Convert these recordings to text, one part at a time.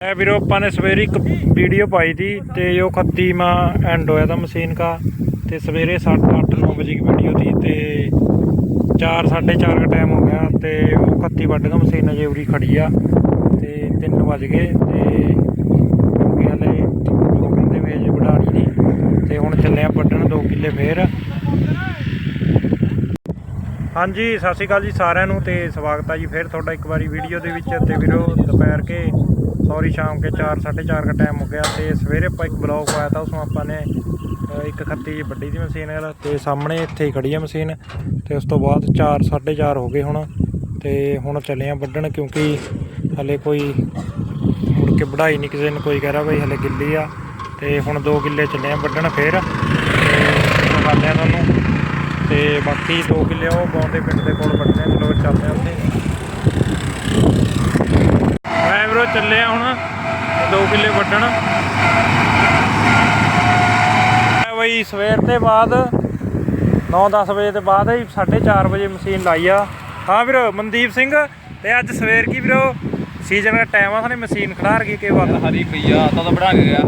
ਇਹ ਵੀਰੋ, ਆਪਾਂ ਨੇ ਸਵੇਰੇ ਇੱਕ ਵੀਡੀਓ ਪਾਈ ਸੀ ਤੇ ਉਹ 31ਵਾਂ ਐਂਡ ਹੋਇਆ ਤਾਂ ਮਸ਼ੀਨ ਦਾ ਤੇ ਸਵੇਰੇ 8:30 9 ਵਜੇ ਦੀ ਵੀਡੀਓ ਸੀ ਤੇ 4 4:30 ਦਾ ਟਾਈਮ ਹੋ ਗਿਆ ਤੇ ਉਹ 31 ਵੱਢ ਦਾ ਮਸ਼ੀਨ ਅਜੇ ਉਰੀ ਖੜੀ ਆ ਤੇ 3 ਵਜ ਗਏ ਤੇ ਕਿਉਂਕਿ ਹਲੇ ਉਹ ਕਹਿੰਦੇ ਵੀ ਅਜੇ ਵਢਾਣੀ ਨਹੀਂ ਤੇ ਹੁਣ ਚੱਲੇ ਆ ਵੱਢਣ 2 ਕਿੱਲੇ ਫੇਰ। ਹਾਂਜੀ, ਸਤਿ ਸ਼੍ਰੀ ਅਕਾਲ ਜੀ ਸਾਰਿਆਂ ਨੂੰ ਤੇ ਸਵਾਗਤ ਆ ਜੀ ਫਿਰ ਤੁਹਾਡਾ ਇੱਕ ਵਾਰੀ ਵੀਡੀਓ ਦੇ ਵਿੱਚ ਤੇ ਵੀਰੋ, ਦੁਪਹਿਰ ਕੇ ਸੌਰੀ ਸ਼ਾਮ ਕੇ 4 4:30 ਦਾ ਟਾਈਮ ਹੋ ਗਿਆ ਤੇ ਸਵੇਰੇ ਆਪਾਂ ਇੱਕ ਬਲੌਗ ਪਾਇਆ ਤਾਂ ਉਸੋਂ ਆਪਾਂ ਨੇ ਇੱਕ ਖੱਤੀ ਵੱਡੀ ਦੀ ਮਸ਼ੀਨ ਨਾਲ ਤੇ ਸਾਹਮਣੇ ਇੱਥੇ ਹੀ ਖੜੀ ਹੈ ਮਸ਼ੀਨ ਤੇ ਉਸ ਤੋਂ ਬਾਅਦ 4 4:30 ਹੋ ਗਏ ਹੁਣ ਤੇ ਹੁਣ ਚੱਲੇ ਆ ਵੱਢਣ ਕਿਉਂਕਿ ਹਲੇ ਕੋਈ ਮੁੜ ਕੇ ਵਢਾਈ ਨਹੀਂ ਕਿਸੇ ਨੇ, ਕੋਈ ਕਹਿ ਰਿਹਾ ਬਈ ਹਲੇ ਗਿੱਲੀ ਆ ਤੇ ਹੁਣ 2 ਕਿੱਲੇ ਚੱਲੇ ਆ ਵੱਢਣ ਫੇਰ ਤੇ ਦਿਖਾਉਂਦੇ ਆ ਤੁਹਾਨੂੰ ਤੇ ਬਾਕੀ 2 ਕਿੱਲੇ ਉਹ ਬੌਂਦੇ ਪਿੰਡ ਦੇ ਕੋਲ ਵੱਢਦੇ ਆ ਚਲੋ ਚੱਲਦੇ ਆ ਉੱਥੇ ਮੈਂ ਵੀਰੋ ਚੱਲੇ ਆ ਹੁਣ। 2 ਕਿੱਲੇ ਵੱਢਣ। ਬਈ ਸਵੇਰ ਦੇ ਬਾਅਦ 9-10 ਵਜੇ ਦੇ ਬਾਅਦ ਹੀ 4:30 ਵਜੇ ਮਸ਼ੀਨ ਲਾਈ ਆ। ਹਾਂ ਵੀਰੋ ਮਨਦੀਪ ਸਿੰਘ ਤੇ ਅੱਜ ਸਵੇਰ ਕੀ ਵੀਰੋ? ਸੀਜ਼ਨ ਦਾ ਟਾਈਮ ਆ ਸਾਨੇ ਮਸ਼ੀਨ ਖੜਾਰ ਗਈ ਕੇ ਵੱਧ ਹਰੀ ਭਈਆ ਤਾਂ ਤਾਂ ਕੇ ਗਿਆ।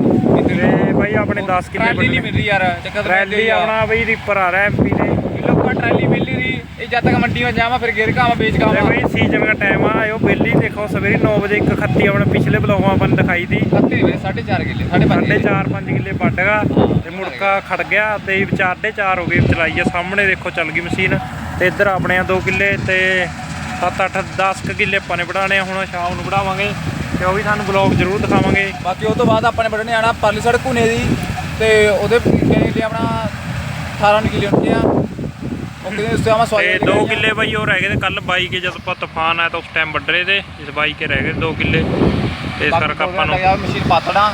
ਤੇ ਬਾਈ ਆਪਣੇ 10 ਕਿੱਲੇ ਟਰਾਲੀ ਨਹੀਂ ਮਿਲ ਰਹੀ ਯਾਰ ਚੱਕਰ ਤਾਂ ਰੈਲੀ ਆਪਣਾ ਬਈ ਰੀਪਰ ਆ ਰਿਹਾ ਐਮਪੀ ਦੇ ਲੋਕਾਂ ਟਰਾਲੀ ਮਿਲ ਇਹ ਜਦ ਤੱਕ ਮੰਡੀ ਵਿੱਚ ਜਾਵਾਂ ਫਿਰ ਗਿਰ ਕਾਵਾਂ ਵੇਚ ਕਾਵਾਂ ਬਈ ਸੀਜ਼ਨ ਦਾ ਟਾਈਮ ਆ ਆਇਓ ਬੇਲੀ ਦੇਖੋ ਸਵੇਰੇ 9 ਵਜੇ ਇੱਕ ਖੱਤੀ ਆਪਣੇ ਪਿਛਲੇ ਬਲੌਗਾਂ ਆਪਾਂ ਨੂੰ ਦਿਖਾਈ ਦੀ ਖੱਤੇ ਵੇ 4.5 ਕਿੱਲੇ 5.5 ਸਾਢੇ ਚਾਰ 5 ਕਿੱਲੇ ਵੱਢ ਗਾ ਤੇ ਮੁੜਕਾ ਖੜ ਗਿਆ ਤੇ ਵਿਚਾਰਦੇ ਚਾਰ ਹੋ ਗਏ ਚਲਾਈ ਆ। ਸਾਹਮਣੇ ਦੇਖੋ ਚੱਲ ਗਈ ਮਸ਼ੀਨ ਤੇ ਇੱਧਰ ਆਪਣੇ ਆ 2 ਕਿੱਲੇ ਤੇ 7 8 10 ਕੁ ਕਿੱਲੇ ਆਪਾਂ ਨੇ ਵਢਾਣੇ ਆ। ਹੁਣ ਸ਼ਾਮ ਨੂੰ ਵਢਾਵਾਂਗੇ ਤੇ ਉਹ ਵੀ ਤੁਹਾਨੂੰ ਬਲੌਗ ਜ਼ਰੂਰ ਦਿਖਾਵਾਂਗੇ। ਬਾਕੀ ਉਹ ਤੋਂ ਬਾਅਦ ਆਪਾਂ ਨੇ ਵੱਢਣੇ ਆਣਾ ਪਰਲੀ ਸੜਕ ਘੁਨੇ ਦੀ ਤੇ ਉਹਦੇ ਕਿੰਨੇ ਤੇ ਆਪਣਾ? 18 ਕਿੱਲੇ ਹੁੰਦੇ ਆ। ਉਹ ਕਿਤੇ ਉਸ ਤੋਂ ਆਵਾਂ ਸਵਾਈ ਤੇ 2 ਕਿੱਲੇ ਬਾਈ ਹੋਰ ਰਹਿ ਗਏ ਤੇ ਕੱਲ ਬਾਈ ਕੇ ਜਦ ਆਪਾਂ ਤੂਫਾਨ ਆਇਆ ਤਾਂ ਉਸ ਟਾਈਮ ਵੱਢ ਰਹੇ ਤੇ ਇਸ ਬਾਈ ਕੇ ਰਹਿ ਗਏ 2 ਕਿੱਲੇ। ਤੇ ਇਸ ਕਰਕੇ ਆਪਾਂ ਨੂੰ ਮਸ਼ੀਨ ਪਾਤੜਾ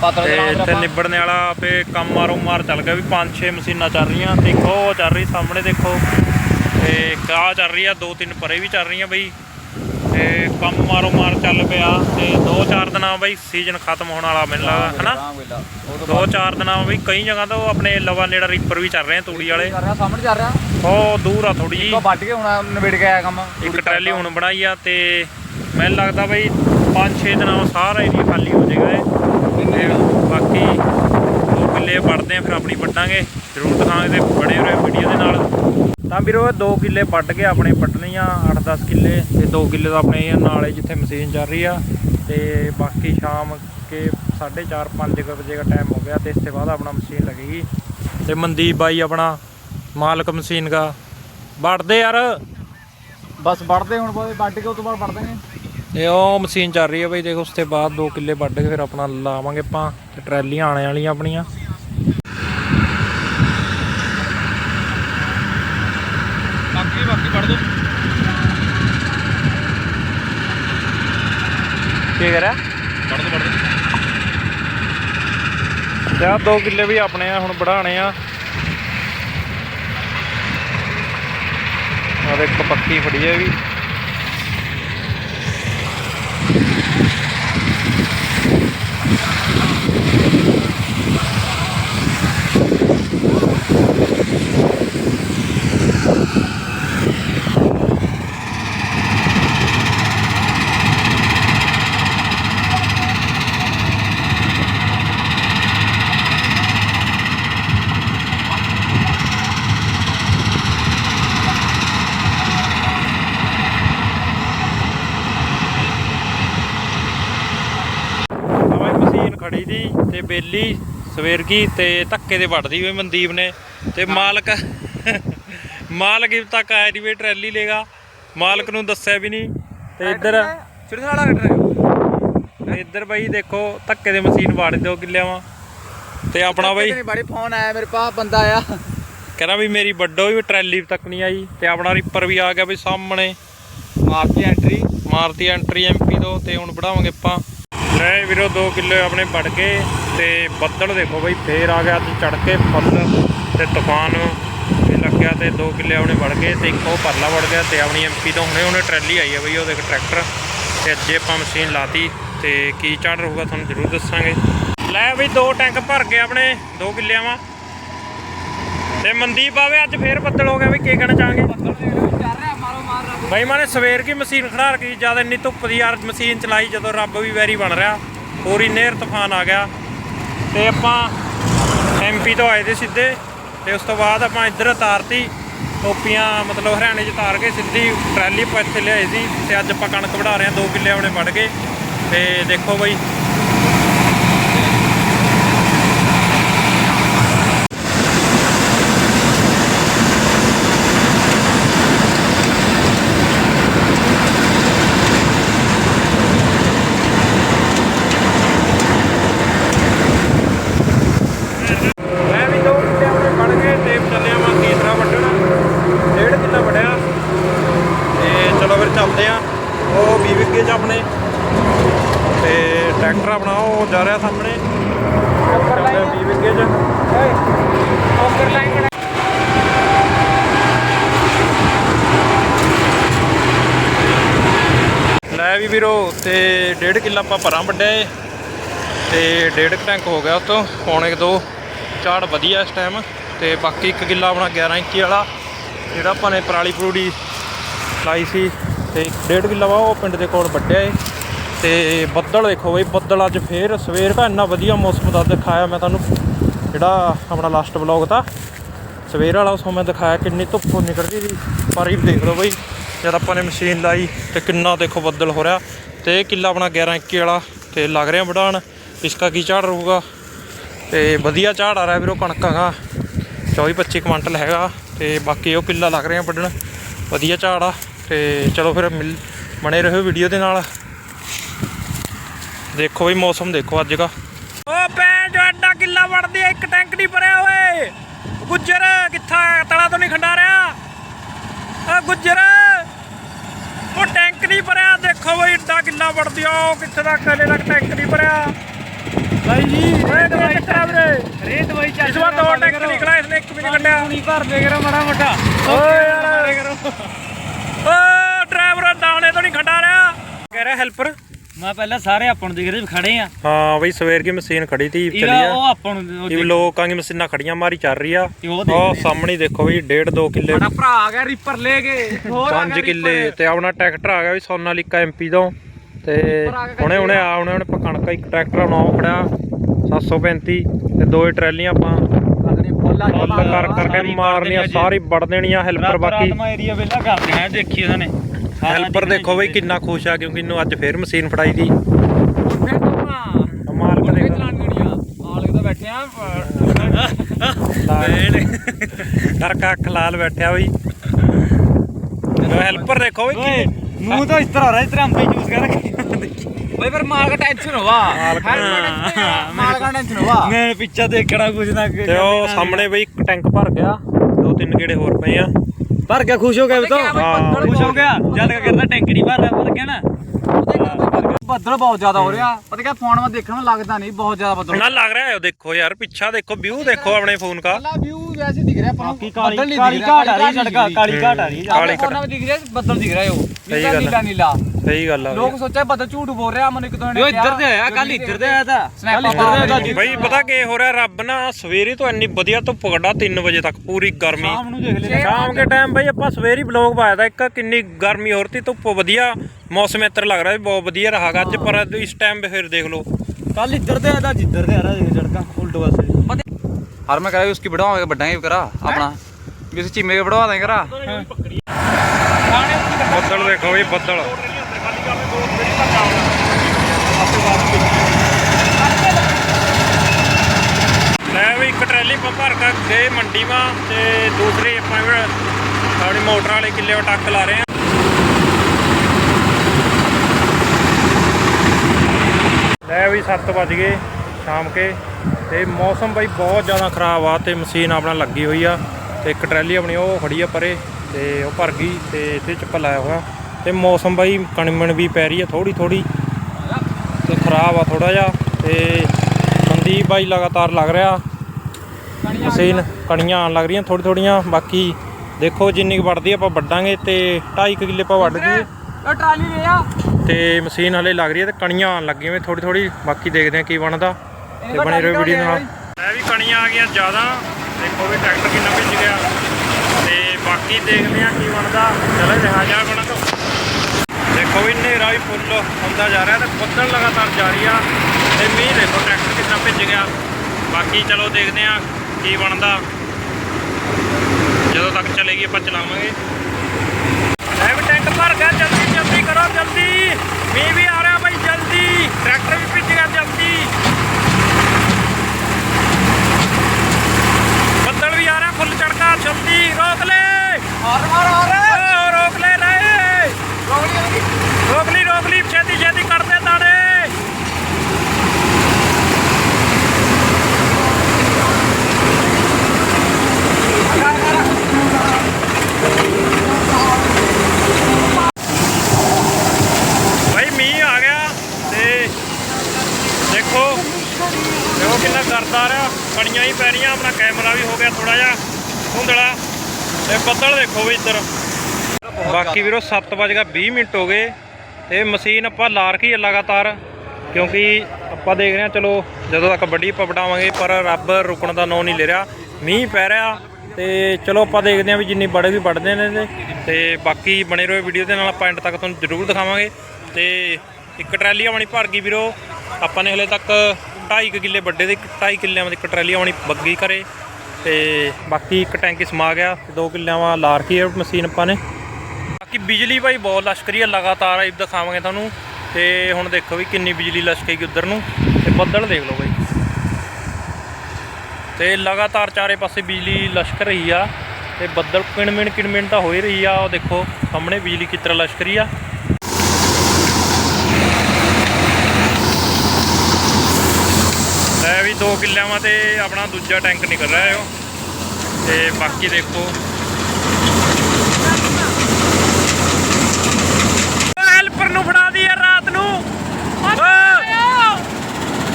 ਪਾਤੜਾ ਤੇ ਦੇ ਇੱਥੇ ਨਿਬੜਨੇ ਵਾਲਾ ਆਪੇ ਕੰਮ ਮਾਰੋ ਮਾਰ ਚੱਲ ਗਿਆ ਵੀ ਪੰਜ ਛੇ ਮਸ਼ੀਨਾਂ ਚੱਲ ਰਹੀਆਂ ਦੇਖੋ ਉਹ ਚੱਲ ਰਹੀ ਸਾਹਮਣੇ ਦੇਖੋ। ਤੇ ਕਾ ਚੱਲ ਰਹੀ ਆ ਦੋ ਤਿੰਨ ਪਰੇ ਵੀ ਚੱਲ ਰਹੀਆਂ ਬਈ। ਤੇ ਕੰਮ ਮਾਰੋ ਮਾਰ ਚੱਲ ਪਿਆ ਤੇ ਦੋ ਚਾਰ ਦਿਨਾਂ ਬਈ ਸੀਜ਼ਨ ਖਤਮ ਹੋਣ ਵਾਲਾ ਮੈਨੂੰ ਹਨਾ? ਦੋ ਚਾਰ ਦਿਨਾਂ ਬਈ ਕਈ ਜਗ੍ਹਾ ਤੋਂ ਆਪਣੇ ਲਵਾ ਨੇੜਾ ਰੀਪਰ ਵੀ ਚੱਲ ਰਹੇ ਆ ਤੂੜੀ ਵਾਲੇ। ਕਰ ਰਿਹਾ ਸਾਹਮਣੇ ਚੱਲ ਰਿਹਾ ਉਹ ਦੂਰ ਆ ਥੋੜੀ ਜੀ ਇੱਕੋ ਵੱਢ ਕੇ ਹੁਣ ਨਿਬੜ ਕੇ ਆਇਆ ਕੰਮ। ਇੱਕ ਟਰੈਲੀ ਹੁਣ ਬਣਾਈ ਆ ਤੇ ਮੈਨੂੰ ਲੱਗਦਾ ਬਈ 5-6 ਦਿਨਾਂ ਵਿੱਚ ਸਾਰਾ ਏਰੀਆ ਖਾਲੀ ਹੋ ਜਾਏਗਾ ਇਹ। ਤੇ ਬਾਕੀ ਦੋ ਕਿੱਲੇ ਵੱਢਦੇ ਆ ਫਿਰ ਆਪਣੀ ਵੱਢਾਂਗੇ। ਜ਼ਰੂਰ ਦਿਖਾਵਾਂਗੇ ਤੇ ਬੜੇ ਹੋਏ ਵੀਡੀਓ ਦੇ ਨਾਲ। ਤਾਂ ਵੀਰੋ 2 ਕਿੱਲੇ ਵੱਢ ਕੇ ਆਪਣੇ ਵੱਢਣੀਆਂ 8-10 ਕਿੱਲੇ। ਤੇ 2 ਕਿੱਲੇ ਦਾ ਆਪਣੇ ਇਹ ਨਾਲੇ ਜਿੱਥੇ ਮਸ਼ੀਨ ਚੱਲ ਰਹੀ ਆ। ਤੇ ਬਾਕੀ ਸ਼ਾਮ ਕੇ 4:30 5 ਵਜੇ ਦਾ ਟਾਈਮ ਹੋ ਗਿਆ ਤੇ ਇਸ ਤੋਂ ਬਾਅਦ ਆਪਣਾ ਮਸ਼ੀਨ ਲੱਗੇਗੀ। ਤੇ ਮਨਦੀਪ ਬਾਈ ਆਪਣਾ ਮਾਲਕ ਮਸ਼ੀਨ ਦਾ। ਵੱਢਦੇ ਯਾਰ। ਬਸ ਵੱਢਦੇ ਹੁਣ ਬਾਅਦ ਵੱਢ ਕੇ ਉਸ ਤੋਂ ਬਾਅਦ ਵੱਢ ਦਾਂਗੇ ਇਹ ਉਹ ਮਸ਼ੀਨ ਚੱਲ ਰਹੀ ਹੈ ਬਈ ਦੇਖੋ ਉਸ ਤੋਂ ਬਾਅਦ 2 ਕਿੱਲੇ ਵੱਢ ਕੇ ਫਿਰ ਆਪਣਾ ਲਾਵਾਂਗੇ ਆਪਾਂ। ਤੇ ਟਰੈਲੀਆਂ ਆਣੇ ਵਾਲੀਆਂ ਆਪਣੀਆਂ ਬਾਕੀ ਬਾਕੀ ਵੱਢ ਦੋ ਕੀ ਕਰਿਆ? ਵੱਢ ਦੋ ਵੱਢ ਦੋ। ਤੇ ਆਹ 2 ਕਿੱਲੇ ਵੀ ਆਪਣੇ ਆ ਹੁਣ ਵਢਾਣੇ ਆ। ਆ ਦੇਖੋ ਪੱਕੀ ਫੜੀ ਹੈ ਵੀ ਨਵਾਂ ਮਸ਼ੀਨ ਖੜੀ ਦੀ ਤੇ ਬੇਲੀ ਸਵੇਰ ਕੀ ਤੇ ਧੱਕੇ ਦੇ ਵੱਢਦੀ ਹੋਈ ਮਨਦੀਪ ਨੇ ਤੇ ਮਾਲਕ ਮਾਲਕ ਹੀ ਤੱਕ ਆਇਆ ਨਹੀਂ ਵੀ ਟਰੈਲੀ ਲੇਗਾ। ਮਾਲਕ ਨੂੰ ਦੱਸਿਆ ਵੀ ਨਹੀਂ ਤੇ ਇੱਧਰ ਛੋਟੇ ਸਾਲਾ ਕੱਟ ਰਹੇ ਇੱਧਰ ਬਈ ਦੇਖੋ ਧੱਕੇ ਦੇ ਮਸ਼ੀਨ ਵਾੜ ਦਿਓ ਕਿੱਲਿਆਂ ਵਾ ਤੇ ਆਪਣਾ ਬਈ ਬੜੀ ਫੋਨ ਆਇਆ ਮੇਰੇ ਪਾਸ ਬੰਦਾ ਆਇਆ। ਕਹਿੰਦਾ ਵੀ ਮੇਰੀ ਵੱਡੋ ਵੀ ਟਰੈਲੀ ਤੱਕ ਨਹੀਂ ਆਈ ਤੇ ਆਪਣਾ ਰੀਪਰ ਵੀ ਆ ਗਿਆ ਵੀ ਸਾਹਮਣੇ। ਮਾਰਤੀ ਐਂਟਰੀ ਮਾਰਤੀ ਐਂਟਰੀ ਐਮਪੀ ਤੋਂ ਤੇ ਹੁਣ ਵੜਾਵਾਂਗੇ ਆਪਾਂ। ਲੈ ਵੀਰੋ 2 ਕਿੱਲੇ ਆਪਣੇ ਵੜ ਕੇ ਤੇ ਬੱਦਲ ਦੇਖੋ ਬਈ ਫੇਰ ਆ ਗਿਆ ਤੇ ਚੜ ਕੇ ਫੁੱਲ ਤੇ ਤੂਫਾਨ ਵੀ ਲੱਗਿਆ ਤੇ 2 ਕਿੱਲੇ ਆਪਣੇ ਵੜ ਗਏ ਤੇ ਇੱਕ ਉਹ ਪਰਲਾ ਵੜ ਗਿਆ ਤੇ ਆਪਣੀ ਐਮਪੀ ਤੋਂ ਹੁਣੇ ਹੁਣੇ ਟਰੈਲੀ ਆਈ ਹੈ ਬਈ, ਉਹ ਦੇਖ ਟਰੈਕਟਰ ਤੇ ਅੱਜੇ ਆਪਾਂ ਮਸ਼ੀਨ ਲਾਤੀ ਤੇ ਕੀ ਚੜ ਰਹੂਗਾ ਤੁਹਾਨੂੰ ਜ਼ਰੂਰ ਦੱਸਾਂਗੇ। ਲੈ ਬਈ ਦੋ ਟੈਂਕ ਭਰ ਗਏ ਆਪਣੇ 2 ਕਿੱਲਿਆਂ ਵਾ। ਤੇ ਮਨਦੀਪ ਆਵੇ ਅੱਜ ਫੇਰ ਬੱਦਲ ਹੋ ਗਿਆ ਵੀ ਕੀ ਕਹਿਣਾ ਚਾਹਾਂਗੇ ਚੱਲ ਰਿਹਾ ਮਾਰੋ ਮਾਰ ਰਿਹਾ ਬਾਈ ਮਾਨੇ ਸਵੇਰ ਕੀ ਮਸ਼ੀਨ ਖੜਾ ਰੱਖੀ ਜਦ ਇੰਨੀ ਧੁੱਪ ਦੀ ਯਾਰ ਮਸ਼ੀਨ ਚਲਾਈ, ਜਦੋਂ ਰੱਬ ਵੀ ਵੈਰੀ ਬਣ ਰਿਹਾ, ਹੋਰ ਹੀ ਨੇਰ ਤੂਫਾਨ ਆ ਗਿਆ। ਤੇ ਆਪਾਂ ਐਮਪੀ ਤੋਂ ਆਏ ਦੇ ਸਿੱਧੇ, ਤੇ ਉਸ ਤੋਂ ਬਾਅਦ ਆਪਾਂ ਇੱਧਰ ਉਤਾਰਤੀ, ਟੋਪੀਆਂ ਮਤਲਬ ਹਰਿਆਣੇ 'ਚ ਤਾਰ ਕੇ ਸਿੱਧੀ ਟਰਾਲੀ ਆਪਾਂ ਇੱਥੇ ਲਿਆਏ ਸੀ, ਤੇ ਅੱਜ ਆਪਾਂ ਕਣਕ ਵਢਾ ਰਹੇ ਹਾਂ 2 ਕਿੱਲੇ ਆਪਣੇ ਵੜ ਗਏ ਤੇ ਦੇਖੋ ਬਈ ਮੈਂ ਵੀ ਦੋ ਕਿੱਲੇ ਆਪਣੇ ਵੜ ਗਏ ਤੇ ਚੱਲਿਆ ਮੈਂ ਤੀਸਰਾ ਵੱਢਣ ਡੇਢ ਕਿੱਲਾ ਵੜਿਆ ਤੇ ਚਲੋ ਫਿਰ ਚੱਲਦੇ ਆ ਉਹ 20 ਵਿਗੇ ਚ ਆਪਣੇ ਤੇ ਟਰੈਕਟਰ ਆਪਣਾ ਉਹ ਜਾ ਰਿਹਾ ਸਾਹਮਣੇ ਚੱਲਦੇ ਆ 20 ਵਿਗੇ ਚ ਲੈ ਵੀ ਵੀਰੋ ਤੇ ਡੇਢ ਕਿੱਲਾ ਆਪਾਂ ਪਰਾਂ ਵੱਢਿਆ ਏ ਤੇ ਡੇਢ ਕੁ ਟੈਂਕ ਹੋ ਗਿਆ ਉਤੋਂ ਪੌਣੇ ਦੋ, ਝਾੜ ਵਧੀਆ ਇਸ ਟਾਈਮ ਤੇ ਬਾਕੀ ਇੱਕ ਕਿੱਲਾ ਆਪਣਾ 11 ਇੰਚੀ ਵਾਲਾ, ਜਿਹੜਾ ਆਪਾਂ ਨੇ ਪਰਾਲੀ ਪਰੂੜੀ ਲਾਈ ਸੀ ਤੇ ਡੇਢ ਕਿੱਲਾ ਵਾ ਉਹ ਪਿੰਡ ਦੇ ਕੋਲ ਵੱਢਿਆ ਏ ਤੇ ਬੱਦਲ ਦੇਖੋ ਬਈ, ਬੱਦਲ ਅੱਜ ਫੇਰ ਸਵੇਰ ਦਾ ਇੰਨਾ ਵਧੀਆ ਮੌਸਮ ਦਾ ਦਿਖਾਇਆ ਮੈਂ ਤੁਹਾਨੂੰ, ਜਿਹੜਾ ਆਪਣਾ ਲਾਸਟ ਵਲੌਗ ਤਾਂ ਸਵੇਰ ਵਾਲਾ ਉਸ ਮੈਂ ਦਿਖਾਇਆ ਕਿੰਨੀ ਧੁੱਪ ਨਿਕਲਦੀ ਸੀ, ਪਰ ਇਹ ਦੇਖ ਲਓ ਬਈ, ਜਦ ਆਪਾਂ ਨੇ ਮਸ਼ੀਨ ਲਾਈ ਤੇ ਕਿੰਨਾ ਦੇਖੋ ਬੱਦਲ ਹੋ ਰਿਹਾ। ਤੇ ਇਹ ਕਿੱਲਾ ਆਪਣਾ 11 ਇੱਕੀ ਵਾਲਾ ਤੇ ਲੱਗ ਰਿਹਾ ਵਡਾਣ, ਇਸਕਾ ਕੀ ਝਾੜ ਰਹੂਗਾ? ਤੇ ਵਧੀਆ ਝਾੜ ਆ ਰਿਹਾ ਵੀਰੋ ਕਣਕਾਂ ਦਾ 24 25 ਕੁਇੰਟਲ ਹੈਗਾ ਤੇ ਬਾਕੀ ਉਹ ਕਿੱਲਾ ਲੱਗ ਰਿਹਾ ਵੱਢਣ, ਵਧੀਆ ਝਾੜ ਆ ਤੇ ਚਲੋ ਫਿਰ ਬਣੇ ਰਹੋ ਵੀਡੀਓ ਦੇ ਨਾਲ। ਦੇਖੋ ਵੀ ਮੌਸਮ ਦੇਖੋ ਅੱਜ ਦਾ। ਓ ਭੈਣ ਜੋ ਐਡਾ ਕਿੱਲਾ ਵੜਦੀ ਆ, ਇੱਕ ਟੈਂਕ ਨਹੀਂ ਭਰਿਆ ਓਏ। ਗੁੱਜਰ, ਕਿੱਥਾ ਤਲਾ ਤੋਂ ਨਹੀਂ ਖੰਡਾ ਰਿਹਾ ਓ ਗੁੱਜਰ, ਉਹ ਟੈਂਕ ਨਹੀਂ ਭਰਿਆ ਦੇਖੋ ਬਈ ਐਡਾ ਕਿੱਲਾ ਵੜਦੀ ਆ ਉਹ ਕਿੱਥੇ ਦਾ ਕਲੇ ਤੱਕ ਟੈਂਕ ਨਹੀਂ ਭਰਿਆ। ਭਾਈ ਜੀ ਓਏ ਦਵਾਈ ਚੱਕਰਾ ਵੀਰੇ? ਰੇ ਦਵਾਈ ਚੱਲ ਇਸ ਵਾਰ ਦੋ ਟੈਂਕ ਨਿਕਲਾ ਇਸਨੇ ਇੱਕ ਵੀ ਨਹੀਂ ਕੱਢਿਆ। ਨਹੀਂ ਭਰ ਦੇ ਕਰੋ ਮਾੜਾ ਮੋਟਾ। ਓਏ ਯਾਰ। ਓ ਡਰਾਈਵਰ ਦਾਣੇ ਤੋਂ ਨਹੀਂ ਖੰਡਾ ਰਿਹਾ। ਕਹਿ ਰਿਹਾ ਹੈਲਪਰ ਮੈਂ ਪਹਿਲਾਂ ਸਾਰੇ ਆਪਾਂ ਨੂੰ ਦਿਖ ਰਹੇ ਖੜੇ ਆ। ਹਾਂ ਬਈ ਸਵੇਰ ਕੀ ਮਸ਼ੀਨ ਖੜੀ ਤੀ ਚੱਲੀ ਇਹਦਾ ਆ। ਉਹ ਆਪਾਂ ਨੂੰ ਇਹ ਲੋਕਾਂ ਦੀ ਮਸ਼ੀਨਾਂ ਖੜੀਆਂ ਮਾਰੀ ਚੱਲ ਰਹੀ ਆ। ਉਹ ਉਹ ਦੇਖ। ਸਾਹਮਣੇ ਦੇਖੋ ਬਈ 1.5 2 ਕਿੱਲੇ। ਸਾਡਾ ਭਰਾ ਆ ਗਿਆ ਰੀਪਰ ਲੈ ਕੇ। ਹੋਰ ਆ 5 ਗਿਆ ਕਿੱਲੇ। ਤੇ ਆਪਣਾ ਟਰੈਕਟਰ ਆ ਗਿਆ ਵੀ ਸੋਨਾਲੀਕਾ ਐਮਪੀ ਤੋਂ। ਤੇ ਹੁਣੇ ਹੁਣੇ ਆ ਹੁਣੇ ਹੁਣੇ ਕਣਕ ਇੱਕ ਟਰੈਕਟਰ ਆਉਣਾ ਉਹ ਖੜਿਆ 735 ਤੇ ਦੋ ਟਰੈਲੀਆਂ ਆਪਾਂ ਫੁੱਲ ਕਰ ਕਰਕੇ ਮਾਰਨੀਆਂ ਸਾਰੀ ਵੜ ਦੇਣੀਆਂ ਹੈਲਪਰ ਬਾਕੀ। ਏਰੀਆ ਵੇਲਾ ਕਰ ਦੇਣਾ ਦੇਖੀ ਉਹਨਾਂ ਨੇ। ਹੈਲਪਰ ਦੇਖੋ ਬਈ ਕਿੰਨਾ ਖੁਸ਼ ਆ ਕਿਉਂਕਿ ਇਹਨੂੰ ਅੱਜ ਫੇਰ ਮਸ਼ੀਨ ਫੜਾਈ ਦੀ। ਫਿਰ ਮਾਲਕ ਲਾਲ। ਬੈਠਿਆ ਬਈ। ਹੈਲਪਰ ਦੇਖੋ ਬਈ ਮੂੰਹ ਤਾਂ ਇਸ ਤਰ੍ਹਾਂ ਰਿਹਾ ਇਸ ਤਰ੍ਹਾਂ ਅੰਬੇ ਜੂਸ ਕਰ ਬਈ ਫਿਰ ਮਾਲ ਦਾ ਟੈਨਸ਼ਨ ਹੋਵਾ ਮਾਲਕ- ਮਾਲ ਦਾ ਟੈਨਸ਼ਨ ਹੋਵਾ ਮੈਂ ਪਿੱਛਾ ਦੇਖਣਾ ਕੁਝ ਨਾ ਕੁਝ ਤੇ ਉਹ ਸਾਹਮਣੇ ਬਈ ਇੱਕ ਟੈਂਕ ਭਰ ਗਿਆ। ਦੋ ਤਿੰਨ ਗੇੜੇ ਹੋਰ ਪਏ ਆ। ਭਰ ਗਿਆ ਖੁਸ਼ ਹੋ ਗਿਆ। ਬੱਦਲ ਖੁਸ਼ ਹੋ ਗਿਆ। ਜਦ ਕਾ ਕਰਦਾ ਟੈਂਕ ਨਹੀਂ ਭਰ ਰਿਹਾ ਭਰ ਗਿਆ। ਨਾ ਬੱਦਲ ਬਹੁਤ ਜ਼ਿਆਦਾ ਹੋ ਰਿਹਾ। ਪਤਾ ਕਿਆ ਫੋਨ ਮੈਂ ਦੇਖਣ ਨੂੰ ਲੱਗਦਾ ਨਹੀਂ ਬਹੁਤ ਜ਼ਿਆਦਾ ਬੱਦਲ। ਨਾ ਲੱਗ ਰਿਹਾ ਹੈ ਦੇਖੋ ਯਾਰ ਪਿੱਛਾ ਦੇਖੋ ਵਿਊ ਦੇਖੋ ਆਪਣੇ ਫੋਨ ਕਾ ਕੱਲਾ ਵਿਊ ਵੈਸੇ ਦਿਖ ਰਿਹਾ ਆਪਾਂ ਕੀ ਨੂੰ ਕਾਲੀ ਬੱਦਲ ਨਹੀਂ ਕਾਲੀ ਦਿਖ ਰਿਹਾ, ਘਾਟ ਆ ਰਹੀ ਸੜਕਾਂ ਕਾਲੀ ਘਾਟ ਆ ਰਹੀ ਕਾਲੀ ਕਾਲੀ ਘਾਟ। ਦਿਖ ਰਿਹਾ ਬੱਦਲ ਦਿਖ ਰਿਹਾ ਉਹ। ਨੀਲਾ ਆ। ਨੀਲਾ। ਸਹੀ ਗੱਲ ਆ ਲੋਕ ਸੋਚਿਆ ਪਤਾ ਝੂਠ ਬੋਲ ਰਿਹਾ ਮਨ ਇੱਕ ਦੋ ਇੱਧਰ ਤੇ ਆਇਆ ਕੱਲ ਇੱਧਰ ਤੇ ਆਇਆ ਤਾਂ। ਇੱਧਰ ਦਾ ਬਈ ਪਤਾ ਕੀ ਹੋ ਰਿਹਾ ਰੱਬ ਨਾ ਸਵੇਰੇ ਤੋਂ ਇੰਨੀ ਵਧੀਆ ਧੁੱਪ ਕੱਢਾ 3 ਵਜੇ ਤੱਕ ਪੂਰੀ ਗਰਮੀ। ਸ਼ਾਮ ਨੂੰ ਦੇਖ ਲੈ ਸ਼ਾਮ ਦੇ ਟਾਈਮ ਬਈ ਆਪਾਂ ਸਵੇਰੇ ਵਲੌਗ ਪਾਇਆ ਤਾਂ ਇੱਕ ਕਿੰਨੀ ਗਰਮੀ ਹੋਰ ਤੀ ਧੁੱਪ ਵਧੀਆ। ਮੌਸਮ ਇੱਧਰ ਲੱਗ ਰਿਹਾ ਬਹੁਤ ਵਧੀਆ ਰਹਾਗਾ ਅੱਜ ਪਰ ਇਸ ਟਾਈਮ ਫਿਰ ਦੇਖ ਲਓ। ਕੱਲ ਇੱਧਰ ਤੇ ਆਦਾ ਜਿੱਧਰ ਤੇ ਆ ਰਿਹਾ ਝੜਕਾ ਉਲਟ ਪਾਸੇ। ਹਰ ਮੈਂ ਕਰਾਂ ਉਸकी ਬੜਾਵਾਂਗੇ ਵੱਡਾਂਗੇ ਕਰਾ ਆਪਣਾ। ਵੀ ਉਸ ਚੀਮੇ ਕੇ ਕਰਾ। ਬੱਦਲ ਦੇਖੋ ਵੀ ਬੱਦਲ। ਲੈ ਵੀ ਇੱਕ ਟਰੈਲੀ ਭਰ ਕੇ ਗਏ ਮੰਡੀ ਮਾ ਤੇ ਦੂਸਰੀ ਆਪਾਂ ਵੀ ਆਪਣੀ ਮੋਟਰ ਵਾਲੇ ਕਿੱਲੇ ਟੱਕ ਲਾ ਰਹੇ ਆ। ਲੈ ਵੀ 7 ਵਜ ਗਏ ਸ਼ਾਮ ਕੇ ਤੇ ਮੌਸਮ ਬਈ ਬਹੁਤ ਜ਼ਿਆਦਾ ਖਰਾਬ ਆ ਤੇ ਮਸ਼ੀਨ ਆਪਣਾ ਲੱਗੀ ਹੋਈ ਆ ਤੇ ਇੱਕ ਟਰੈਲੀ ਆਪਣੀ ਉਹ ਖੜੀ ਆ ਪਰੇ ਤੇ ਉਹ ਭਰ ਗਈ ਤੇ ਇੱਥੇ ਚੱਪਲ ਲਾਇਆ ਹੋਇਆ। ਤੇ ਮੌਸਮ ਬਾਈ ਕਣਮਣ ਵੀ ਪੈ ਰਹੀ ਆ ਥੋੜੀ ਥੋੜੀ ਤੇ ਖਰਾਬ ਆ ਥੋੜਾ ਜਿਹਾ ਤੇ ਸੰਦੀਪ ਬਾਈ ਲਗਾਤਾਰ ਲੱਗ ਰਿਹਾ। ਮਸ਼ੀਨ ਕਣੀਆਂ ਆਉਣ ਲੱਗ ਰਹੀਆਂ ਥੋੜੀ ਥੋੜੀਆਂ ਬਾਕੀ ਦੇਖੋ ਜਿੰਨੀ ਕੁ ਵੱਢਦੀ ਆਪਾਂ ਵੱਢਾਂਗੇ ਤੇ 2.5 ਕਿੱਲੇ ਆਪਾਂ ਵੱਢ ਗਏ ਉਹ ਟਰਾਲੀ ਲੈ ਆ। ਤੇ ਮਸ਼ੀਨ ਹਲੇ ਲੱਗ ਰਹੀ ਹੈ ਤੇ ਕਣੀਆਂ ਆਉਣ ਲੱਗੀਆਂ ਵੇ ਥੋੜੀ ਥੋੜੀ ਬਾਕੀ ਦੇਖਦੇ ਆ ਕੀ ਬਣਦਾ। ਤੇ ਬਣੇ ਰਹੋ ਵੀਡੀਓ ਨਾਲ। ਮੈਂ ਵੀ ਕਣੀਆਂ ਆ ਗਈਆਂ ਜ਼ਿਆਦਾ ਦੇਖੋ ਵੀ ਟਰੈਕਟਰ ਕਿੰਨਾ ਭਿੱਜ ਗਿਆ। ਤੇ ਬਾਕੀ ਦੇਖਦੇ ਆ ਕੀ ਬਣਦਾ। ਚਲੋ ਰਿਹਾ ਜਾ ਹਨੇਰਾ ਵੀ ਫੁੱਲ ਹੁੰਦਾ ਜਾ ਰਿਹਾ ਤੇ ਬੱਦਲ ਲਗਾਤਾਰ ਜਾਰੀ ਆ ਤੇ ਮੀਂਹ ਦੇਖੋ ਟਰੈਕਟਰ ਕਿੰਨਾ ਭਿੱਜ ਗਿਆ। ਬਾਕੀ ਚਲੋ ਦੇਖਦੇ ਆ ਕੀ ਬਣਦਾ। ਜਦੋਂ ਤੱਕ ਚੱਲੇਗੀ ਆਪਾਂ ਚਲਾਵਾਂਗੇ। ਲੈ ਵੀ ਟੈਂਕ ਭਰ ਗਿਆ ਜਲਦੀ ਜਲਦੀ ਕਰੋ ਜਲਦੀ। ਮੀਂਹ ਵੀ ਆ ਰਿਹਾ ਬਾਈ ਜਲਦੀ। ਟਰੈਕਟਰ ਵੀ ਭਿੱਜ ਗਿਆ ਜਲਦੀ। ਬੱਦਲ ਵੀ ਆ ਰਿਹਾ ਫੁੱਲ ਚੜਕਾ ਜਲਦੀ। ਰੋਕ ਲੈ। ਮਾਰ ਮਾਰ ਮਾਰ। ਓ ਰੋਕ ਲੈ। ਰੋਕ ਲਈ ਰੋਕ ਲਈ। ਛੇਤੀ ਛੇਤੀ ਕੱਢ ਦੇ ਦਾਣੇ ਭਾਈ ਮੀਂਹ ਆ ਗਿਆ ਤੇ ਦੇਖੋ ਦੇਖੋ ਕਿੰਨਾ ਕਰਦਾ ਰਿਹਾ ਕਣੀਆਂ ਹੀ ਪੈ ਰਹੀਆਂ ਆਪਣਾ ਕੈਮਰਾ ਵੀ ਹੋ ਗਿਆ ਥੋੜਾ ਜਿਹਾ ਧੁੰਦਲਾ ਤੇ ਬੱਦਲ ਦੇਖੋ ਵੀ ਇੱਧਰ ਬਾਕੀ ਵੀਰੋ 7:20 ਮਿੰਟ ਹੋ ਗਏ। ਤੇ ਮਸ਼ੀਨ ਆਪਾਂ ਲਾ ਰੱਖੀ ਹੈ ਲਗਾਤਾਰ, ਕਿਉਂਕਿ ਆਪਾਂ ਦੇਖ ਰਹੇ ਹਾਂ, ਚਲੋ ਜਦੋਂ ਤੱਕ ਵੱਡੀ ਆਪਾਂ ਵਡਾਵਾਂਗੇ ਪਰ ਰੱਬ ਰੁਕਣ ਦਾ ਨਾਂ ਨਹੀਂ ਲੈ ਰਿਹਾ। ਮੀਂਹ ਪੈ ਰਿਹਾ, ਤੇ ਚਲੋ ਆਪਾਂ ਦੇਖਦੇ ਹਾਂ ਵੀ ਜਿੰਨੀ ਬੜੇ ਵੀ ਵੱਢਦੇ ਨੇ ਇਹਦੇ। ਤੇ ਬਾਕੀ ਬਣੇ ਰਹੋ ਵੀਡੀਓ ਦੇ ਨਾਲ, ਆਪਾਂ ਐਂਡ ਤੱਕ ਤੁਹਾਨੂੰ ਜ਼ਰੂਰ ਦਿਖਾਵਾਂਗੇ। ਤੇ ਇੱਕ ਟਰਾਲੀ ਆਪਣੀ ਭਰ ਗਈ ਵੀਰੋ। ਆਪਾਂ ਨੇ ਹਲੇ ਤੱਕ 2.5 ਕਿੱਲੇ ਵੱਡੇ ਦੇ 2.5 ਕਿੱਲਿਆਂ ਦੀ ਇੱਕ ਟਰਾਲੀ ਆਪਣੀ ਬੱਗੀ ਕਰੇ ਤੇ ਬਾਕੀ ਇੱਕ ਟੈਂਕੀ ਸਮਾ ਗਿਆ ਤੇ 2 ਕਿੱਲਿਆਂ ਵਾ ਲਾਰਕੀ ਹੈ ਮਸ਼ੀਨ ਆਪਾਂ ਨੇ। ਬਾਕੀ ਬਿਜਲੀ ਭਾਈ ਬਹੁਤ ਲਸ਼ਕਰੀ ਹੈ ਲਗਾਤਾਰ ਇਹ ਦਿਖਾਵਾਂਗੇ ਤੁਹਾਨੂੰ। ਤੇ ਹੁਣ ਦੇਖੋ ਵੀ ਕਿੰਨੀ ਬਿਜਲੀ ਲਸ਼ਕੇਗੀ ਉਧਰ ਨੂੰ। ਤੇ ਬੱਦਲ ਦੇਖ ਲਓ ਬਾਈ। ਤੇ ਲਗਾਤਾਰ ਚਾਰੇ ਪਾਸੇ ਬਿਜਲੀ ਲਸ਼ਕ ਰਹੀ ਆ। ਤੇ ਬੱਦਲ ਕਿਣਮਿਣ ਕਿਣਮਿਣ ਤਾਂ ਹੋ ਹੀ ਰਹੀ ਆ। ਉਹ ਦੇਖੋ, ਸਾਹਮਣੇ ਬਿਜਲੀ ਕਿਸ ਤਰ੍ਹਾਂ ਲਸ਼ਕ ਰਹੀ ਆ। ਲੈ ਵੀ 2 ਕਿੱਲਿਆਂ ਵਾ ਤੇ ਆਪਣਾ ਦੂਜਾ ਟੈਂਕ ਨਿਕਲ ਰਿਹਾ ਹੈ ਉਹ ਤੇ ਬਾਕੀ ਦੇਖੋ ਹੈਲਪਰ ਨੂੰ ਫੜਾ ਦੀ ਯਾਰ ਰਾਤ ਨੂੰ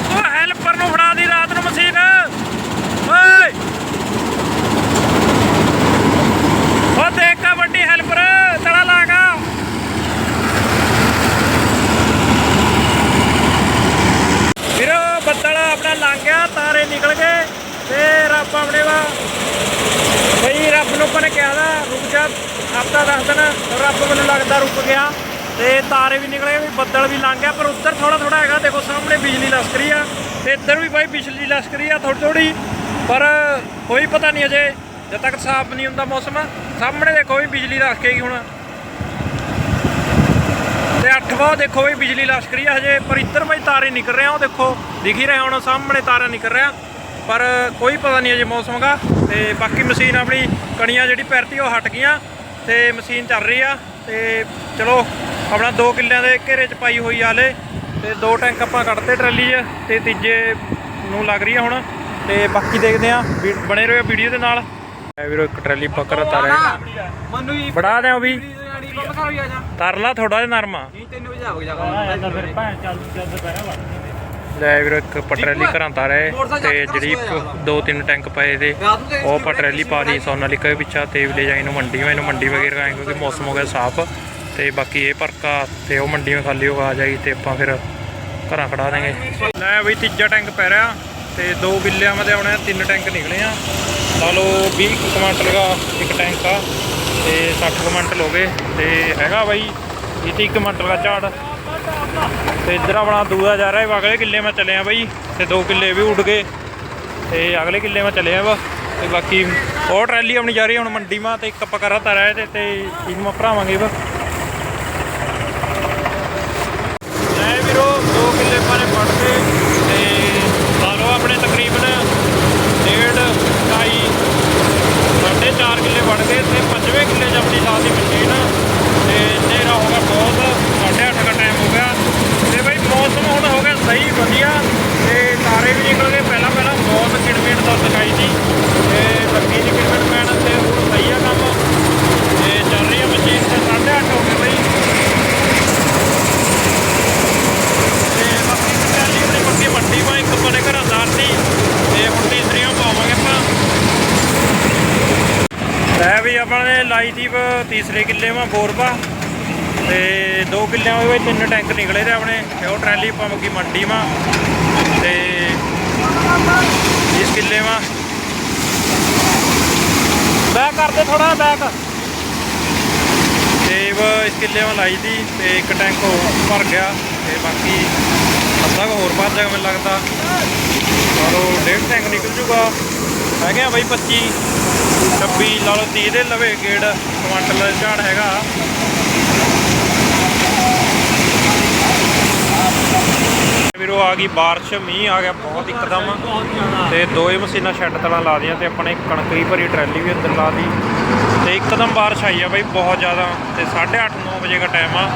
ਉਹ ਹੈਲਪਰ ਨੂੰ ਫੜਾ ਦੀ ਰਾਤ ਨੂੰ ਮਸ਼ੀਨ ਓਏ ਉਹ ਦੇਖ ਕਾ ਵੱਡੀ ਹੈਲਪਰ ਤੜਾ ਲਾਗਾ ਵੀਰੋ ਬੱਦਲ ਆਪਣਾ ਲੰਘ ਗਿਆ ਤਾਰੇ ਨਿਕਲ ਗਏ ਤੇ ਰੱਬ ਆਪਣੇ ਵਾ ਬਈ ਰੱਬ ਨੂੰ ਆਪਾਂ ਨੇ ਕਿਹਾ ਦਾ ਰੁਕ ਜਾ ਹਫਤਾ ਦਸ ਦਿਨ ਰੱਬ ਮੈਨੂੰ ਲੱਗਦਾ ਰੁਕ ਗਿਆ ਤੇ ਤਾਰੇ ਵੀ ਨਿਕਲ ਗਏ ਵੀ ਬੱਦਲ ਵੀ ਲੰਘ ਗਿਆ ਪਰ ਉੱਧਰ ਥੋੜਾ ਥੋੜਾ ਹੈਗਾ ਦੇਖੋ ਸਾਹਮਣੇ ਬਿਜਲੀ ਲਸਕਰੀ ਆ ਤੇ ਇੱਧਰ ਵੀ ਬਾਈ ਬਿਜਲੀ ਲਸਕਰੀ ਆ ਥੋੜੀ ਥੋੜੀ ਪਰ ਕੋਈ ਪਤਾ ਨਹੀਂ ਅਜੇ, ਜਦ ਤੱਕ ਸਾਫ਼ ਨਹੀਂ ਹੁੰਦਾ ਮੌਸਮ, ਸਾਹਮਣੇ ਦੇਖੋ ਵੀ ਬਿਜਲੀ ਲਸਕੇਗੀ ਹੁਣ। ਤੇ 8 ਵਜੇ ਦੇਖੋ ਵੀ ਬਿਜਲੀ ਲਸ਼ਕਰੀ ਆ ਹਜੇ, ਪਰ ਇੱਧਰ ਬਾਈ ਤਾਰੇ ਨਿਕਲ ਰਹੇ ਆ, ਉਹ ਦੇਖੋ, ਦਿਖ ਹੀ ਰਿਹਾ ਹੁਣ ਸਾਹਮਣੇ ਤਾਰਾ ਨਿਕਲ ਰਿਹਾ ਪਰ ਕੋਈ ਪਤਾ ਨਹੀਂ ਅਜੇ ਮੌਸਮ ਦਾ, ਤੇ ਬਾਕੀ ਮਸ਼ੀਨ ਆਪਣੀ ਕਣੀਆਂ ਜਿਹੜੀ ਪੈਰਤੀ ਉਹ ਹਟ ਗਈਆਂ, ਤੇ ਮਸ਼ੀਨ ਚੱਲ ਰਹੀ ਆ, ਤੇ ਚਲੋ, ਆਪਣਾ 2 ਕਿੱਲਿਆਂ ਦੇ ਘੇਰੇ 'ਚ ਪਾਈ ਹੋਈ ਆਲੇ ਤੇ ਦੋ ਟੈਂਕ ਆਪਾਂ ਕੱਢਤੇ ਟਰਾਲੀ 'ਚ ਤੇ ਤੀਜੇ ਨੂੰ ਲੱਗ ਰਹੀ ਆ ਹੁਣ ਤੇ ਬਾਕੀ ਦੇਖਦੇ ਆ ਵੀ- ਬਣੇ ਰਹੋ ਵੀਡੀਓ ਦੇ ਨਾਲ। ਐ ਵੀਰੋ ਇੱਕ ਟਰਾਲੀ ਪਕੜ ਤਾਰੇ ਮਨੂੰ ਜੀ ਬੜਾ ਵੀ। ਕਰ ਹੋਈ ਆ ਜਾ। ਤਰਲਾ ਥੋੜਾ ਜਿਹਾ ਨਰਮਾ ਨਹੀਂ 3 ਵਜੇ ਆਵਗ ਜਾ ਫਿਰ ਭੈਣ ਚੱਲ ਚੱਲ ਦੁਪਹਿਰਾ ਲੈ ਵੀਰੋ ਇੱਕ ਪਟਰੈਲੀ ਘਰਾਂ ਤਾਂ ਰਹੇ ਤੇ ਜਿਹੜੀ ਦੋ ਤਿੰਨ ਟੈਂਕ ਪਏ ਦੇ ਉਹ ਪਟਰੈਲੀ ਪਾ ਲਈ ਸੋਨਾਲਿਕਾ ਦੇ ਪਿੱਛਾ ਤੇ ਵੀ ਲੈ ਜਾਈ ਨੂੰ ਮੰਡੀ ਮੈਂ ਇਹਨੂੰ ਮੰਡੀ ਵਗੈਰਾ ਆਏ ਕਿਉਂਕਿ ਮੌਸਮ ਹੋ ਗਿਆ ਸਾਫ਼। ਤੇ ਬਾਕੀ ਇਹ ਪਰਕਾ ਤੇ ਉਹ ਮੰਡੀ ਵਿੱਚ ਖਾਲੀ ਹੋ ਆ ਜਾਈ ਤੇ ਆਪਾਂ ਫਿਰ ਘਰਾਂ ਖੜਾ ਦੇਂਗੇ। ਲੈ ਬਈ ਤੀਜਾ ਟੈਂਕ ਪੈ ਰਿਹਾ ਤੇ 2 ਕਿੱਲਿਆਂ ਮਦੇ ਆਉਣੇ ਆ, ਤਿੰਨ ਟੈਂਕ ਨਿਕਲੇ ਆ। ਲਾ ਲਓ 20 ਕੁ ਕੁਇੰਟਲ ਦਾ ਇੱਕ ਟੈਂਕ ਆ ਤੇ 60 ਕੁਇੰਟਲ ਹੋ ਗਏ ਤੇ ਹੈਗਾ ਬਾਈ 30 ਕੁਇੰਟਲ ਦਾ ਝਾੜ। ਤੇ ਇੱਧਰ ਆਪਣਾ ਦੂਆ ਜਾ ਰਿਹਾ ਹੈ ਅਗਲੇ ਕਿੱਲੇ ਮੈਂ ਚੱਲਿਆ ਬਾਈ ਤੇ ਦੋ ਕਿੱਲੇ ਵੀ ਉੱਡ ਗਏ ਤੇ ਅਗਲੇ ਕਿੱਲੇ ਮੈਂ ਚੱਲਿਆ ਵਾ ਤੇ ਬਾਕੀ ਉਹ ਟਰੈਲੀ ਆਪਣੀ ਜਾ ਰਹੀ ਹੁਣ ਮੰਡੀ ਮਾ ਤੇ ਇੱਕ ਆਪਾਂ ਕਰਾ ਤਾ ਰਿਹਾ ਤੇ ਤੇ ਇਹਨੂੰ ਮੈਂ ਭਰਾਵਾਂਗੇ ਵਾ ਲੈ ਵੀਰੋ 2 ਕਿੱਲੇ ਪਾਣੇ ਪੜਦੇ ਤੇ ਲਾ ਲਓ ਆਪਣੇ ਤਕਰੀਬਨ ਡੇਢ ਢਾਈ ਸਾਢੇ ਚਾਰ ਕਿੱਲੇ ਵੜ ਗਏ ਤੇ ਪੰਜਵੇਂ ਕਿੱਲੇ 'ਚ ਆਪਣੀ ਲਾਤੀ ਮਸ਼ੀਨ ਤੇ ਹਨੇਰਾ ਹੋ ਗਿਆ ਬਹੁਤ ਸਾਢੇ ਅੱਠ ਦਾ ਟਾਈਮ ਹੋ ਗਿਆ ਤੇ ਬਈ ਮੌਸਮ ਹੁਣ ਹੋ ਗਿਆ ਸਹੀ ਵਧੀਆ ਤੇ ਤਾਰੇ ਵੀ ਨਿਕਲ ਗਏ ਪਹਿਲਾਂ ਪਹਿਲਾਂ ਬਹੁਤ ਕਿਣਮਿਣ ਦਾ ਦਿਖਾਈ ਸੀ ਤੇ ਲੱਗੀ ਦੀ ਕਿਣਮਿਣ ਪੈਣ ਤੇ ਹੁਣ ਸਹੀ ਆ ਕੰਮ ਤੇ ਚੱਲ ਰਹੀ ਆ ਮਸ਼ੀਨ ਤੇ ਸਾਢੇ ਅੱਠ ਹੋ ਗਏ ਬਈ ਤੇ ਬਾਕੀ ਟਰਾਲੀ ਆਪਣੀ ਪੱਕੀ ਮੰਡੀ ਪਾ ਇੱਕ ਬਣੇ ਘਰਾਂ ਦਾਰਤੀ ਤੇ ਹੁਣ ਤੀਸਰੀਆਂ ਪਾਵਾਂਗੇ ਆਪਾਂ ਲੈ ਵੀ ਆਪਾਂ ਨੇ ਲਾਈ ਸੀ ਤੀਸਰੇ ਕਿੱਲੇ ਮਾ ਬੋਰਬਾ ਤੇ 2 ਕਿੱਲਿਆਂ ਵਿੱਚ ਤਿੰਨ ਟੈਂਕ ਨਿਕਲੇ ਤੇ ਆਪਣੇ, ਤੇ ਉਹ ਟਰਾਲੀ ਪਾਵਾਂਗੀ ਮੰਡੀ ਮਾ ਤੇ ਇਸ ਕਿੱਲੇ ਮਾ ਬੈਕ ਕਰਦੇ ਥੋੜਾ ਬੈਕ। ਤੇ ਵਾ ਇਸ ਕਿੱਲੇ ਮਾ ਲਾਈ ਦੀ ਤੇ ਇੱਕ ਟੈਂਕ ਭਰ ਗਿਆ, ਤੇ ਬਾਕੀ ਅੱਧਾ ਹੋਰ ਭਰ ਜਾਏਗਾ ਮੈਨੂੰ ਲੱਗਦਾ। ਔਰ ਉਹ ਡੇਢ ਟੈਂਕ ਨਿਕਲ ਜੂਗਾ। ਹੈਗੇ ਆ ਬਾਈ 25 26 ਲਾ ਲਓ 30 ਦੇ ਲਵੇ ਗੇੜ, ਕੁਆਂਟਲ ਦਾ ਝਾੜ ਹੈਗਾ। ਵੀਰੋ, ਆ ਗਈ ਬਾਰਿਸ਼, ਮੀਂਹ ਆ ਗਿਆ ਬਹੁਤ ਇੱਕਦਮ। ਤੇ ਦੋਏ ਮਸ਼ੀਨਾਂ ਛੱਡ ਤਲਾਂ ਲਾ ਦੀਆਂ ਤੇ ਆਪਣੇ ਕਣਕ ਦੀ ਭਰੀ ਟਰੈਲੀ ਵੀ ਅੰਦਰ ਲਾ ਦੀ। ਤੇ ਇੱਕਦਮ ਬਾਰਿਸ਼ ਆਈ ਆ ਬਾਈ ਬਹੁਤ ਜ਼ਿਆਦਾ। ਤੇ 8:30 9 ਵਜੇ ਦਾ ਟਾਈਮ ਆ।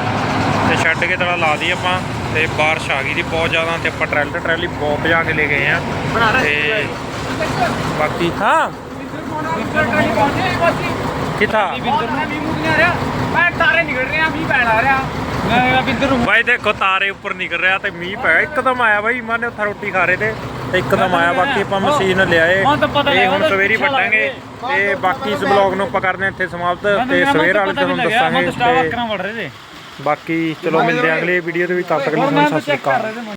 ਤੇ ਛੱਡ ਕੇ ਤਲਾ ਲਾ ਦੀ ਆਪਾਂ। ਤੇ ਬਾਰਿਸ਼ ਆ ਗਈ ਦੀ ਬਹੁਤ ਜ਼ਿਆਦਾ ਤੇ ਆਪਾਂ ਟਰੈਲਰ ਟਰੈਲੀ ਬਹੁਤ ਭਜਾ ਕੇ ਲੈ ਗਏ ਆ। ਤੇ ਬਾਕੀ ਹਾਂ। ਕਿਥਾ ਬਾਈ ਦੇਖੋ ਤਾਰੇ ਉੱਪਰ ਨਿਕਲ ਰਿਹਾ ਤੇ ਮੀਂਹ ਪਿਆ ਇੱਕਦਮ ਆਇਆ ਬਾਈ ਮਾਨੇ ਉੱਥੇ ਰੋਟੀ ਖਾ ਰਹੇ ਤੇ। ਤੇ ਇੱਕਦਮ ਆਇਆ ਬਾਕੀ ਆਪਾਂ ਮਸ਼ੀਨ ਲਿਆਏ। ਲੱਗਾ ਹੁਣ ਸਵੇਰੀ ਵੱਟਾਂਗੇ ਤੇ ਬਾਕੀ ਇਸ ਬਲੌਗ ਨੂੰ ਆਪਾਂ ਕਰਦੇ ਇੱਥੇ ਸਮਾਪਤ। ਤੇ ਸਵੇਰ ਵਾਲੇ ਤੁਹਾਨੂੰ ਦੱਸਾਂਗੇ ਤੇ ਬਾਕੀ ਚਲੋ ਮਿਲਦੇ ਅਗਲੀ ਵੀਡੀਓ ਦੇ ਵਿੱਚ। ਤਦ ਤੱਕ ਲਈ ਸਤਿ ਸ਼੍ਰੀ ਅਕਾਲ।